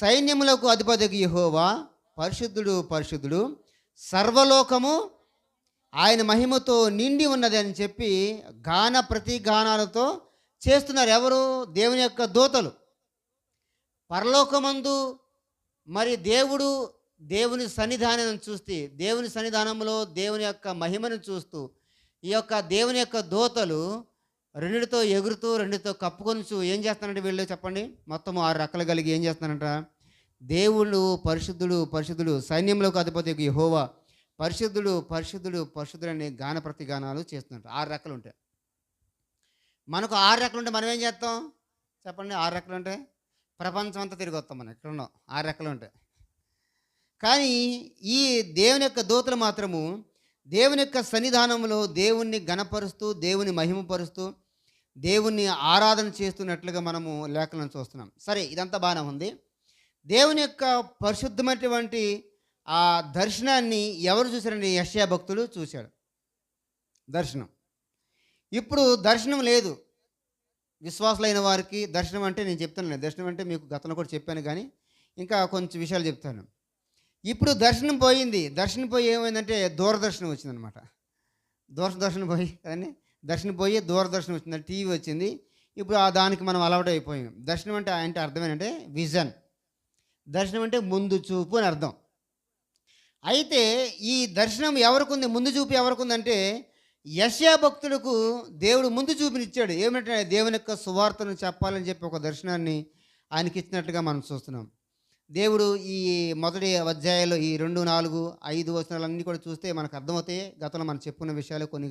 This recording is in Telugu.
సైన్యములకు అధిపతికి యహోవా పరిశుద్ధుడు పరిశుద్ధుడు సర్వలోకము ఆయన మహిమతో నిండి ఉన్నది అని చెప్పి గాన ప్రతి గానాలతో చేస్తున్నారు ఎవరు? దేవుని యొక్క దూతలు. పరలోకమందు మరి దేవుడు దేవుని సన్నిధానం చూస్తే దేవుని సన్నిధానంలో దేవుని యొక్క మహిమను చూస్తూ ఈ యొక్క దేవుని యొక్క దూతలు రెండుతో ఎగురుతూ రెండుతో కప్పుకొనిచు ఏం చేస్తానంటే వీళ్ళు చెప్పండి? మొత్తం ఆరు రకాలు కలిగి ఏం చేస్తానంట దేవుళ్ళు పరిశుద్ధుడు పరిశుద్ధుడు సైన్యంలోకి అధిపతి యహోవా పరిశుద్ధుడు పరిశుద్ధుడు పరిశుద్ధుడు అనే గాన ప్రతిగానాలు చేస్తున్నట్టు ఆరు రకాలు ఉంటాయి. మనకు ఆరు రకాలు ఉంటే మనం ఏం చేస్తాం? చెప్పండి ఆరు రెక్కలు ఉంటే ప్రపంచం అంతా తిరిగి వస్తాం మనం ఎక్కడ ఉన్నాం ఆరు రకాలు ఉంటాయి. కానీ ఈ దేవుని యొక్క దూతలు మాత్రము దేవుని యొక్క సన్నిధానంలో దేవుణ్ణి గణపరుస్తూ దేవుని మహిమపరుస్తూ దేవుణ్ణి ఆరాధన చేస్తున్నట్లుగా మనము లేఖలను చూస్తున్నాం. సరే ఇదంతా బాగానే ఉంది. దేవుని యొక్క పరిశుద్ధమైనటువంటి ఆ దర్శనాన్ని ఎవరు చూశారండి? యశ్యా భక్తులు చూశాడు దర్శనం. ఇప్పుడు దర్శనం లేదు. విశ్వాసులైన వారికి దర్శనం అంటే నేను చెప్తాను దర్శనం అంటే మీకు గతంలో కూడా చెప్పాను కానీ ఇంకా కొంచెం విషయాలు చెప్తాను. ఇప్పుడు దర్శనం పోయింది. దర్శనం పోయి ఏమైందంటే దూరదర్శనం వచ్చిందనమాట. దూరదర్శనం పోయి కానీ దర్శనం పోయి దూరదర్శనం వచ్చింది. టీవీ వచ్చింది. ఇప్పుడు ఆ దానికి మనం అలవాటు అయిపోయాం. దర్శనం అంటే అంటే అర్థం ఏంటంటే విజన్. దర్శనం అంటే ముందు చూపు అని అర్థం. అయితే ఈ దర్శనం ఎవరికి ఉంది ముందు చూపు ఎవరికి ఉందంటే యశ్యా భక్తులకు దేవుడు ముందు చూపునిచ్చాడు. ఏమిటంటే దేవుని యొక్క సువార్తను చెప్పాలని చెప్పి ఒక దర్శనాన్ని ఆయనకి ఇచ్చినట్లుగా మనం చూస్తున్నాం. దేవుడు ఈ మొదటి అధ్యాయంలో ఈ రెండు నాలుగు ఐదు వచనాలన్నీ కూడా చూస్తే మనకు అర్థమవుతాయి. గతంలో మనం చెప్పుకున్న విషయాలు కొన్ని